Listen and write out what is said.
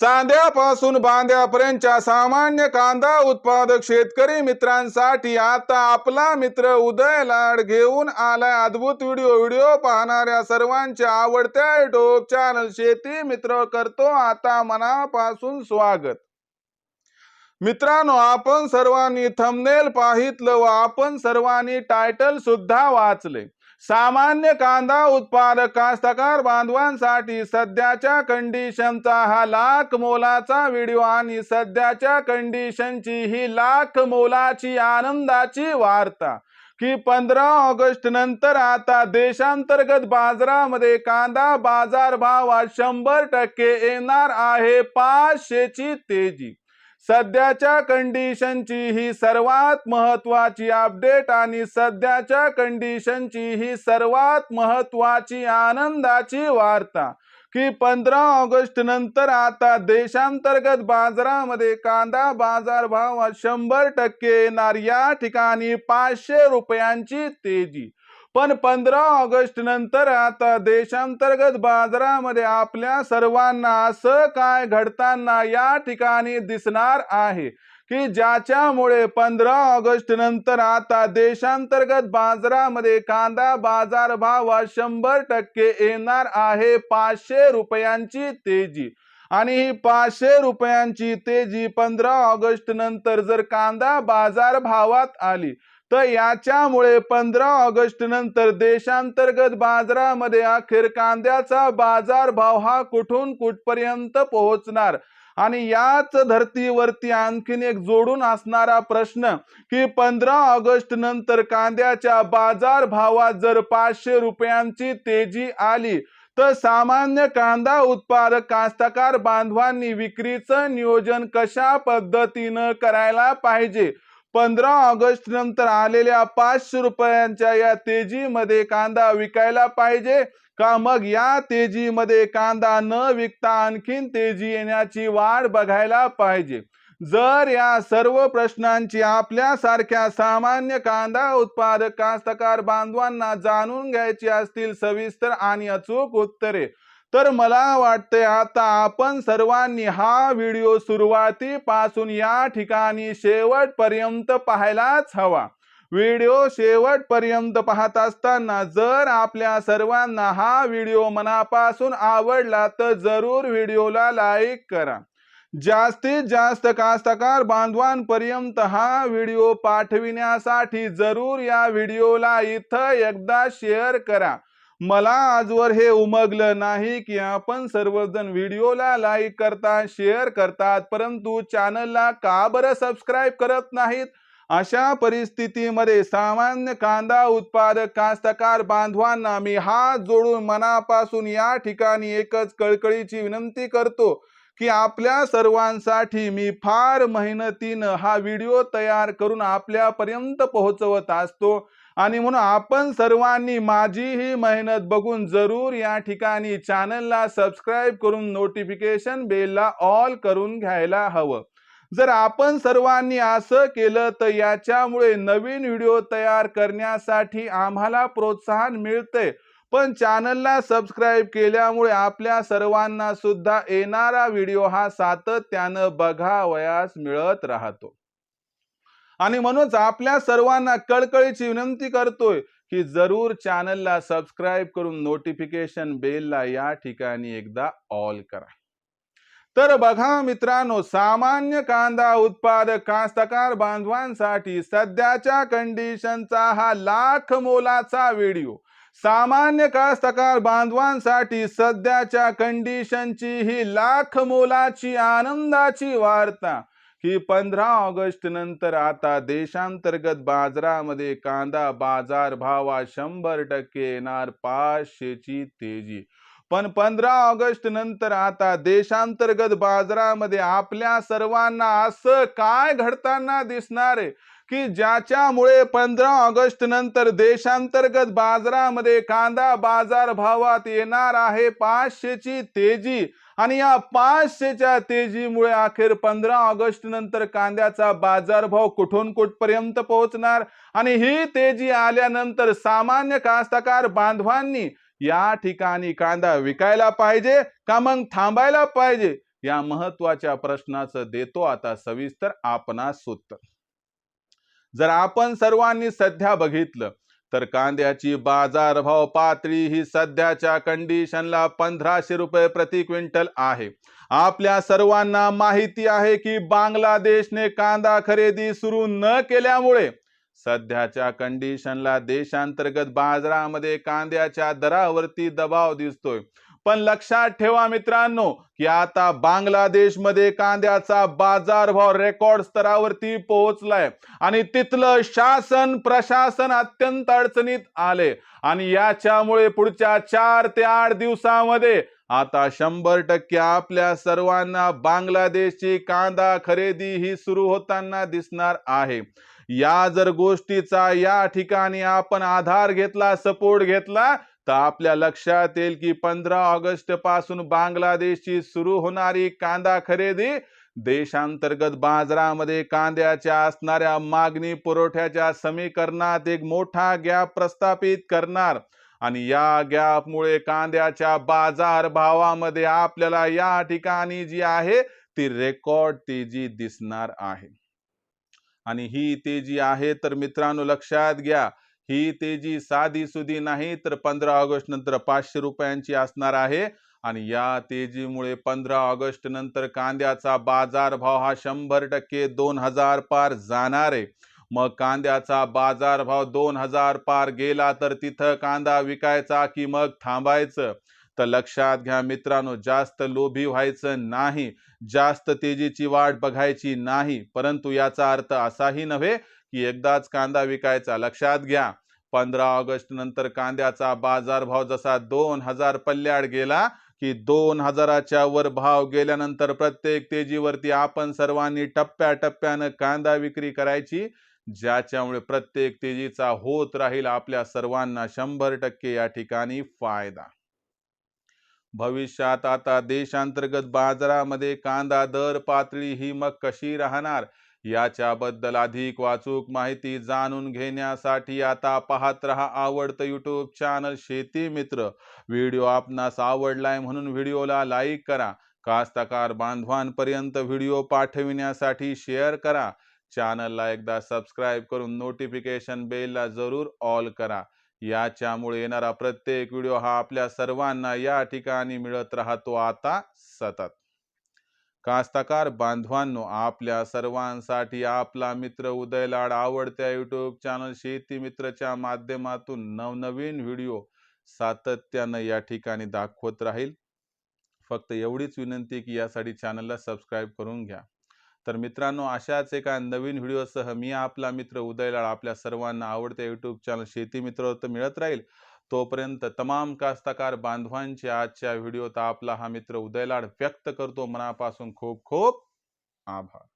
चांद्यापासून बांद्यापर्यंतच्या सामान्य कांदा उत्पादक शेतकरी मित्रांसाठी आता आपला मित्र उदय लाड घेऊन आलाय. अद्भुत व्हिडिओ व्हिडिओ पाहणाऱ्या सर्वांच्या आवडत्या युट्यूब चॅनल शेती मित्र करतो आता मनापासून स्वागत. मित्रांनो आपण सर्वांनी थंबनेल पाहितलं व आपण सर्वांनी टायटल सुद्धा वाचले. सामान्य कांदा उत्पादक कास्तकार बांधवांसाठी सध्याच्या कंडिशनचा हा लाख मोलाचा व्हिडिओ आणि सध्याच्या कंडिशनची ही लाख मोलाची आनंदाची वार्ता की पंधरा ऑगस्ट नंतर आता देशांतर्गत बाजारामध्ये कांदा बाजार भावात शंभर टक्के येणार आहे पाचशेची तेजी. सध्याच्या कंडिशनची ही सर्वात महत्वाची अपडेट आणि सध्याच्या कंडिशनची ही सर्वात महत्वाची आनंदाची वार्ता. की पंधरा ऑगस्ट नंतर आता देशांतर्गत बाजारामध्ये कांदा बाजार भाव शंभर टक्के येणार या ठिकाणी पाचशे रुपयांची तेजी. पण पंधरा ऑगस्ट नंतर आता देशांतर्गत बाजारामध्ये आपल्या सर्वांना असं काय घडताना या ठिकाणी दिसणार आहे की ज्याच्यामुळे पंधरा ऑगस्ट नंतर आता देशांतर्गत बाजारामध्ये कांदा बाजार भाव शंभर टक्के येणार आहे पाचशे रुपयांची तेजी. आणि ही पाचशे रुपयांची तेजी पंधरा ऑगस्ट नंतर जर कांदा बाजार भावात आली तर याच्यामुळे पंधरा ऑगस्ट नंतर देशांतर्गत बाजारामध्ये अखेर कांद्याचा बाजार भाव हा कुठून कुठपर्यंत पोहोचणार? आणि याच धर्तीवरती आणखीन एक जोडून असणारा प्रश्न की पंधरा ऑगस्ट नंतर कांद्याच्या बाजार भावात जर पाचशे रुपयांची तेजी आली तर सामान्य कांदा उत्पादक कास्तकार बांधवांनी विक्रीचं नियोजन कशा पद्धतीनं करायला पाहिजे? पंधरा ऑगस्ट नंतर आलेल्या पाचशे रुपयांच्या या तेजीमध्ये कांदा विकायला पाहिजे का मग या तेजीमध्ये कांदा न विकता आणखीन तेजी येण्याची वाढ बघायला पाहिजे? जर या सर्व प्रश्नांची आपल्यासारख्या सामान्य कांदा उत्पादक कास्तकार बांधवांना जाणून घ्यायची असतील सविस्तर आणि अचूक उत्तरे तर मला वाटते आता आपण सर्वांनी हा व्हिडिओ सुरुवातीपासून या ठिकाणी शेवटपर्यंत पाहायलाच हवा. व्हिडिओ शेवटपर्यंत पाहत असताना जर आपल्या सर्वांना हा व्हिडिओ मनापासून आवडला तर जरूर व्हिडिओला लाईक करा. जास्तीत जास्त कास्तकार बांधवांपर्यंत हा व्हिडिओ पाठविण्यासाठी जरूर या व्हिडिओला इथं एकदा शेअर करा. मला आजवर हे उमगलं नाही की आपण सर्वजण व्हिडिओला लाईक करतात शेअर करतात परंतु चॅनलला का बरं सबस्क्राईब करत नाहीत? अशा परिस्थितीमध्ये सामान्य कांदा उत्पादक कास्तकार बांधवांना मी हात जोडून मनापासून या ठिकाणी एकच कळकळीची विनंती करतो की आपल्या सर्वांसाठी मी फार मेहनतीनं हा व्हिडिओ तयार करून आपल्यापर्यंत पोहोचवत असतो. आणि म्हणून आपण सर्वांनी माझी ही मेहनत बघून जरूर या ठिकाणी चॅनलला सबस्क्राईब करून नोटिफिकेशन बेलला ऑल करून घ्यायला हवं. जर आपण सर्वांनी असं केलं तर याच्यामुळे नवीन व्हिडिओ तयार करण्यासाठी आम्हाला प्रोत्साहन मिळते. पण चॅनलला सबस्क्राईब केल्यामुळे आपल्या सर्वांना सुद्धा येणारा व्हिडिओ हा सातत्यानं बघावयास मिळत राहतो. आणि म्हणूनच आपल्या सर्वांना कळकळीची विनंती करतोय की जरूर चॅनलला सबस्क्राईब करून नोटिफिकेशन बेलला या ठिकाणी एकदा ऑल करा. तर बघा मित्रांनो सामान्य कांदा उत्पादक कास्तकार बांधवांसाठी सध्याच्या कंडिशनचा हा लाख मोलाचा व्हिडिओ सामान्य कास्तकार बांधवांसाठी सध्याच्या कंडिशनची ही लाख मोलाची आनंदाची वार्ता. की पंधरा ऑगस्ट नंतर आता देशांतर्गत बाजारामध्ये कांदा बाजार भावा शंभर टक्के येणार पाचशेची तेजी. पण पंधरा ऑगस्ट नंतर आता देशांतर्गत बाजारामध्ये आपल्या सर्वांना असं काय घडताना दिसणार आहे? की ज्याच्यामुळे पंधरा ऑगस्ट नंतर देशांतर्गत बाजारामध्ये कांदा बाजार भावात येणार आहे पाचशेची तेजी? आणि या पाचशेच्या तेजीमुळे अखेर पंधरा ऑगस्ट नंतर कांद्याचा बाजारभाव कुठून कुठपर्यंत पोहोचणार? आणि ही तेजी आल्यानंतर सामान्य कास्तकार बांधवांनी या ठिकाणी कांदा विकायला पाहिजे का मग थांबायला पाहिजे? या महत्त्वाच्या प्रश्नाचं देतो आता सविस्तर आपणास उत्तर. जर आपण सर्वांनी सध्या बघितलं तर कांद्याची बाजारभाव पातळी ही सध्याच्या कंडिशनला पंधराशे रुपये प्रति क्विंटल आहे. आपल्या सर्वांना माहिती आहे की बांगलादेशने कांदा खरेदी सुरू न केल्यामुळे सध्याच्या कंडिशनला देशांतर्गत बाजारामध्ये कांद्याच्या दरावरती दबाव दिसतोय. पण लक्षात ठेवा मित्रांनो की आता बांगलादेशमध्ये कांद्याचा बाजारभाव रेकॉर्ड स्तरावरती पोहोचलाय. आणि तिथलं शासन प्रशासन अत्यंत अडचणीत आले. आणि याच्यामुळे पुढच्या चार ते आठ दिवसामध्ये आता शंभर टक्के आपल्या सर्वांना बांगलादेशची कांदा खरेदी ही सुरू होताना दिसणार आहे. या जर गोष्टीचा या ठिकाणी आपण आधार घेतला सपोर्ट घेतला तर आपल्या लक्षात येईल की पंधरा ऑगस्टपासून बांगलादेशची सुरू होणारी कांदा खरेदी देशांतर्गत बाजारामध्ये कांद्याच्या असणाऱ्या मागणी पुरवठ्याच्या समीकरणात एक मोठा गॅप प्रस्थापित करणार. आणि या गॅपमुळे कांद्याच्या बाजार भावामध्ये आपल्याला या ठिकाणी जी आहे ती रेकॉर्ड तेजी दिसणार आहे. आणि ही तेजी आहे तर मित्रांनो लक्षात घ्या ही तेजी साधी सुधी नाही तर पंधरा ऑगस्ट नंतर पाचशे रुपयांची असणार आहे. आणि या तेजीमुळे पंधरा ऑगस्ट नंतर कांद्याचा बाजार भाव हा शंभर टक्के दोन हजार पार जाणार आहे. मग कांद्याचा बाजार भाव दोन हजार पार गेला तर तिथं कांदा विकायचा की मग थांबायचं? तर लक्षात घ्या मित्रांनो जास्त लोभी व्हायचं नाही. जास्त तेजीची वाट बघायची नाही. परंतु याचा अर्थ असाही नव्हे की एकदाच कांदा विकायचा. लक्षात घ्या पंधरा ऑगस्ट नंतर कांद्याचा बाजारभाव जसा दोन हजार पल्ल्याड गेला की दोन हजाराच्या वर भाव गेल्यानंतर प्रत्येक तेजीवरती आपण सर्वांनी टप्प्याटप्प्यानं कांदा विक्री करायची ज्याच्यामुळे प्रत्येक तेजीचा होत राहील आपल्या सर्वांना शंभर टक्के या ठिकाणी फायदा. भविष्यात आता देशांतर्गत बाजारामध्ये कांदा दर पातळी ही मग कशी राहणार? याच्याबद्दल अधिक वाचूक माहिती जाणून घेण्यासाठी आता पाहत रहा आवडतं यूट्यूब चॅनल शेती मित्र. व्हिडिओ आपणास आवडलाय म्हणून व्हिडिओला लाईक करा. कास्तकार बांधवांपर्यंत व्हिडिओ पाठविण्यासाठी शेअर करा. चॅनलला एकदा सबस्क्राईब करून नोटिफिकेशन बेलला जरूर ऑल करा. याच्यामुळे येणारा प्रत्येक व्हिडिओ हा आपल्या सर्वांना या ठिकाणी मिळत राहतो. आता सतत. कास्तकार बांधवांनो आपल्या सर्वांसाठी आपला मित्र उदय लाड आवडत्या यूट्यूब चॅनल शेती मित्रच्या माध्यमातून नवनवीन व्हिडिओ सातत्यानं या ठिकाणी दाखवत राहील. फक्त एवढीच विनंती की यासाठी चॅनलला सबस्क्राईब करून घ्या. तर मित्रांनो अशाच एका नवीन व्हिडिओसह मी आपला मित्र उदय लाड आपल्या सर्वांना आवडत्या यूट्यूब चॅनल शेती मित्रवर मिळत राहील. तोपर्यंत तमाम कास्तकार बांधवांचे आजच्या व्हिडिओत आपला हा मित्र उदयलाड व्यक्त करतो. मनापासून खूप खूप आभार.